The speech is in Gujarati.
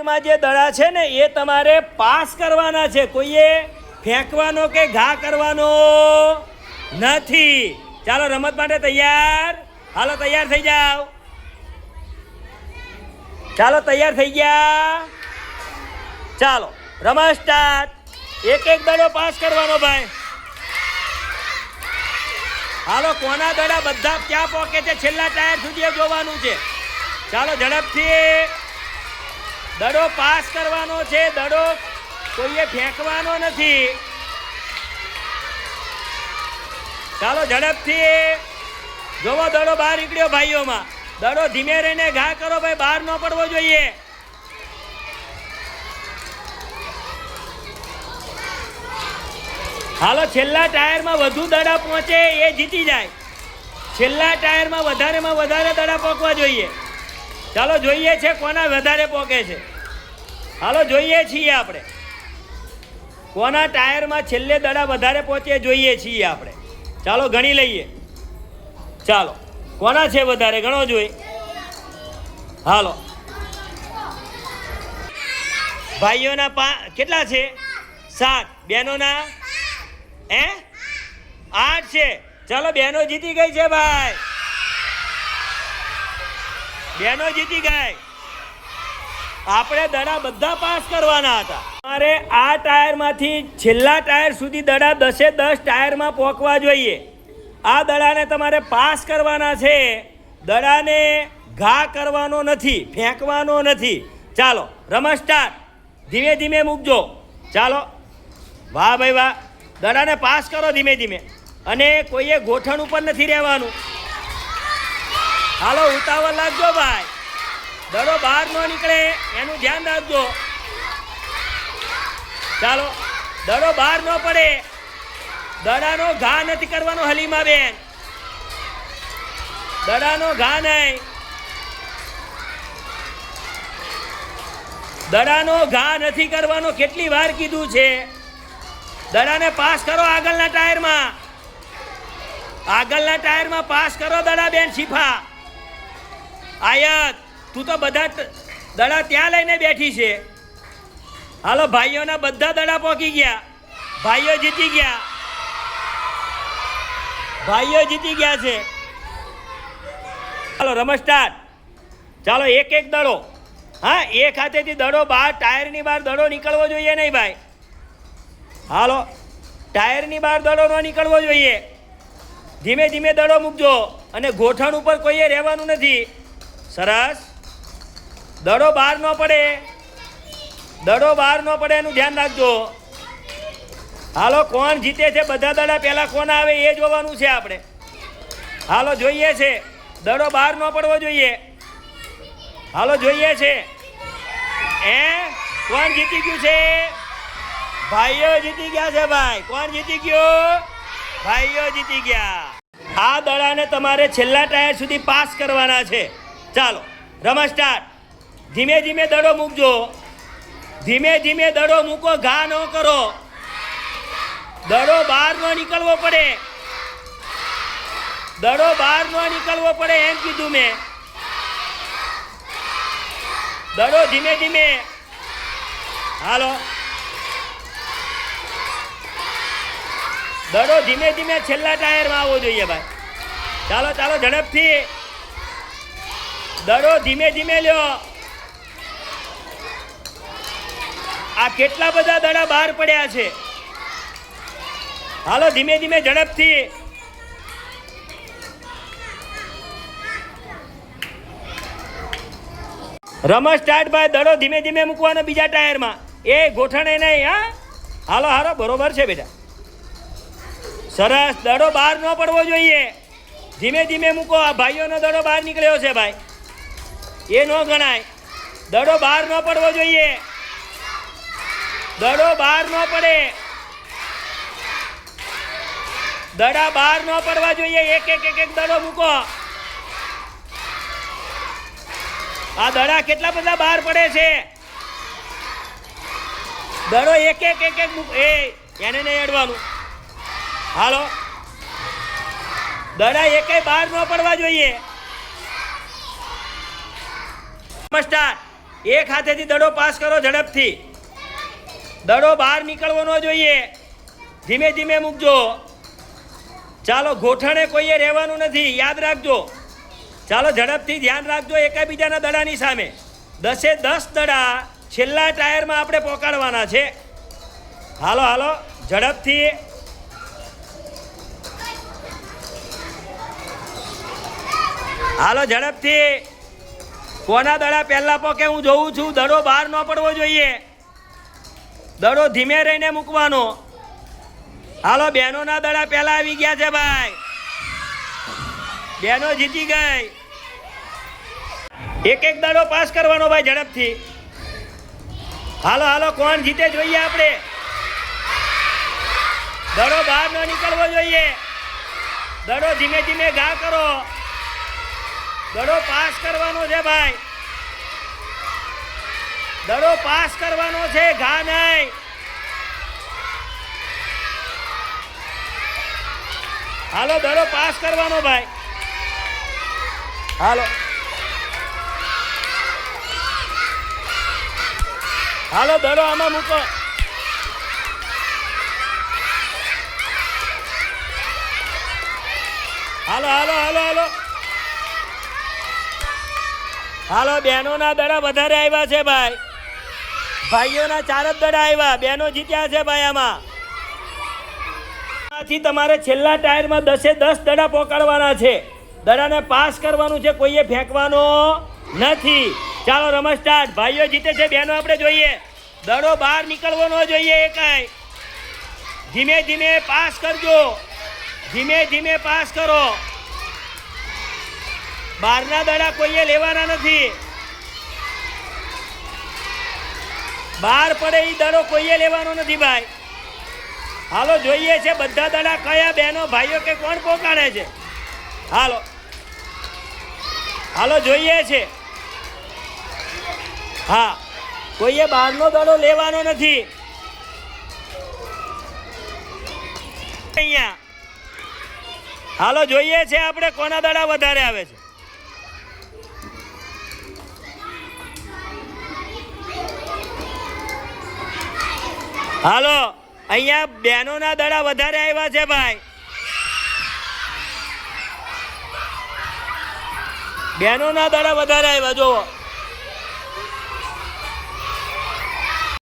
ટાયરમાં જે દડા છે ને, એ તમારે પાસ કરવાના છે. કોઈએ ફેંકવાનો કે ઘા કરવાનો? નથી. ચાલો, રમત માટે તૈયાર? હાલો, તૈયાર થઈ જાઓ. ચાલો, તૈયાર થઈ ગયા. ચાલો, રમત સ્ટાર્ટ એક એક દડો પાસ કરવાનો ભાઈ. હાલો, કોના દડા બધા ક્યાં પોકે છે? છેલ્લા ટાયર સુધી જોવાનું છે. ચાલો, ઝડપથી. દડો પાસ કરવાનો છે, દડો કોઈએ ફેંકવાનો નથી. ચાલો ઝડપથી જોવો દડો બહાર નીકળ્યો ભાઈઓમાં. દડો ધીમે રહીને ઘા કરો ભાઈ, બહાર ન પડવો જોઈએ. હાલો, છેલ્લા ટાયરમાં વધુ દડા પહોંચે એ જીતી જાય. છેલ્લા ટાયરમાં વધારેમાં વધારે દડા પહોંચવા જોઈએ. ચાલો જોઈએ છે કોના વધારે પોકે છે. હાલો જોઈએ છીએ આપણે. કોના ટાયરમાં છેલ્લે દડા વધારે પહોંચે જોઈએ છીએ આપણે. ચાલો ગણી લઈએ. ચાલો, કોના છે વધારે? ગણો જોઈએ હાલો. ભાઈઓના પા, કેટલા છે? સાત. બહેનોના? હે? આઠ છે. ચાલો બહેનો જીતી ગઈ છે ભાઈ. બહેનો જીતી ગઈ. આપણે દડા બધા પાસ કરવાના હતા. તમારે આ ટાયરમાંથી છેલ્લા ટાયર સુધી દડા દસે દસ ટાયરમાં પોકવા જોઈએ. આ દડાને તમારે પાસ કરવાના છે. દડાને ઘા કરવાનો નથી, ફેંકવાનો નથી. ચાલો, રમત ધીમે ધીમે મૂકજો. ચાલો. વાહ ભાઈ વાહ. દડાને પાસ કરો ધીમે ધીમે. અને કોઈએ ગોઠણ ઉપર નથી રહેવાનું. હાલો, ઉતાવળ લાગજો ભાઈ. દડો બહાર ન નીકળે, એનું ધ્યાન રાખજો. ચાલો, દડો બહાર ન પડે. દડાનો ઘા નથી કરવાનો હલીમા બેન. દડાનો ઘા નહીં. દડાનો ઘા નથી કરવાનો કેટલી વાર કીધું છે. દડાને પાસ કરો આગળના ટાયરમાં. આગળના ટાયરમાં પાસ કરો દડા બેન, શીફા. આયત, તું તો બધા દડા ત્યાં લઈને બેઠી છે. હાલો, ભાઈઓના બધા દડા પોકી ગયા. ભાઈઓ જીતી ગયા. ભાઈઓ જીતી ગયા છે. ચાલો રમત ચાલો, એક એક દડો. હા એક હાથેથી દડો બહાર, ટાયરની બહાર દડો નીકળવો જોઈએ નહીં ભાઈ. હાલો, ટાયરની બહાર દડો ન નીકળવો જોઈએ. ધીમે ધીમે દડો મૂકજો અને ગોઠણ ઉપર કોઈએ રહેવાનું નથી. સરસ. દડો બહાર ન પડે. દડો બહાર ન પડે એનું ધ્યાન રાખજો. હાલો, કોણ જીતે છે? બધા દડા પહેલા કોણ આવે એ જોવાનું છે આપણે. હાલો, જોઈએ છે. દડો બહાર ન પડવો જોઈએ. હાલો, જોઈએ છે. એ, કોણ જીતી ગયું છે? ભાઈઓ જીતી ગયા છે ભાઈ. કોણ જીતી ગયો? ભાઈઓ જીતી ગયા. આ દડાને તમારે છેલ્લા ટાયર સુધી પાસ કરવાના છે. ચાલો, રમત ધીમે ધીમે દડો મૂકજો. ધીમે ધીમે દડો મૂકો, ઘા ન કરો. દડો બહાર ન નીકળવો પડે. દડો બહાર ન નીકળવો પડે એમ કીધું મેં. દડો ધીમે ધીમે. હાલો. દડો ધીમે ધીમે છેલ્લા ટાયરમાં આવવો જોઈએ ભાઈ. ચાલો ચાલો, ઝડપથી. દડો ધીમે ધીમે લ્યો. આ કેટલા બધા દડા બહાર પડ્યા છે? હાલો, ધીમે ધીમે ઝડપથી. રમત સ્ટાર્ટ ભાઈ દડો ધીમે ધીમે મૂકવાનો બીજા ટાયરમાં. એ ગોઠણે નહીં, હા? હાલો હાલો, બરોબર છે બેટા. સરસ, દડો બહાર ન પડવો જોઈએ. ધીમે ધીમે મૂકો. આ ભાઈઓનો દડો બહાર નીકળ્યો છે, ભાઈ. એ ન ગણાય. દડો બહાર ન પડવો જોઈએ. દડો બહાર ન પડે. દડા બહાર ન પડવા જોઈએ. એક એક એક એક દડો મૂકો. આ દડા કેટલા બધા બહાર પડે છે? દડો એક એક એક એક એ, એને નહીં અડવાનું. હાલો. દડા એકે બહાર ન પડવા જોઈએ. સ્ટાર્ટ એક હાથેથી દડો પાસ કરો ઝડપથી. દડો બહાર નીકળવો ન જોઈએ. ધીમે ધીમે મૂકજો. ચાલો, ગોઠણે કોઈએ રહેવાનું નથી, યાદ રાખજો. ચાલો, ઝડપથી ધ્યાન રાખજો એકાબીજાના દડાની સામે. દસે દસ દડા છેલ્લા ટાયરમાં આપણે પોકાડવાના છે. હાલો હાલો, ઝડપથી. હાલો, ઝડપથી. કોના દડા પહેલા પોકે હું જોઉં છું? દડો બહાર ન પડવો જોઈએ. દડો ધીમે રહીને મૂકવાનો. હાલો, બહેનોના દડા પહેલા આવી ગયા છે ભાઈ. બહેનો જીતી ગઈ. એક એક દડો પાસ કરવાનો ભાઈ ઝડપથી. હાલો હાલો, કોણ જીતે જોઈએ આપણે? દડો બહાર ન નીકળવો જોઈએ. દડો ધીમે ધીમે ઘા કરો. દડો પાસ કરવાનો છે ભાઈ. દડો પાસ કરવાનો છે, ઘા નહીં હાલો, દડો પાસ કરવાનો ભાઈ. હાલો. હાલો, દડો આમાં મૂકો. હાલો હાલો હાલો હાલો. હાલો બહેનોના દડા વધારે આવ્યા છે ભાઈ. ભાઈઓના ચાર જ દડા આવ્યા બહેનો જીત્યા છે ભાઈ આમાં. આથી તમારે છેલ્લા ટાયરમાં દસે દસ દડા પોકાડવાના છે. દડાને પાસ કરવાનું છે, કોઈએ ફેંકવાનો નથી. ચાલો, રમત સ્ટાર્ટ ભાઈઓ જીતે છે બહેનો આપણે જોઈએ. દડો બહાર નીકળવો ન જોઈએ એકાય ધીમે ધીમે પાસ કરજો. ધીમે ધીમે પાસ કરો. બહારના દડા કોઈએ લેવાના નથી. બહાર પડે એ દડો કોઈએ લેવાનો નથી ભાઈ. હાલો, જોઈએ છે બધા દડા કયા બહેનો ભાઈઓ કે કોણ પોકાડે છે. હાલો. હાલો, જોઈએ છે. હા, કોઈએ બહારનો દડો લેવાનો નથી. અહીંયા. હાલો, જોઈએ છે આપણે કોના દડા વધારે આવે છે. હાલો અહીંયા બહેનોના દડા વધારે આવ્યા છે ભાઈ. બહેનોના દડા વધારે આવ્યા જુઓ.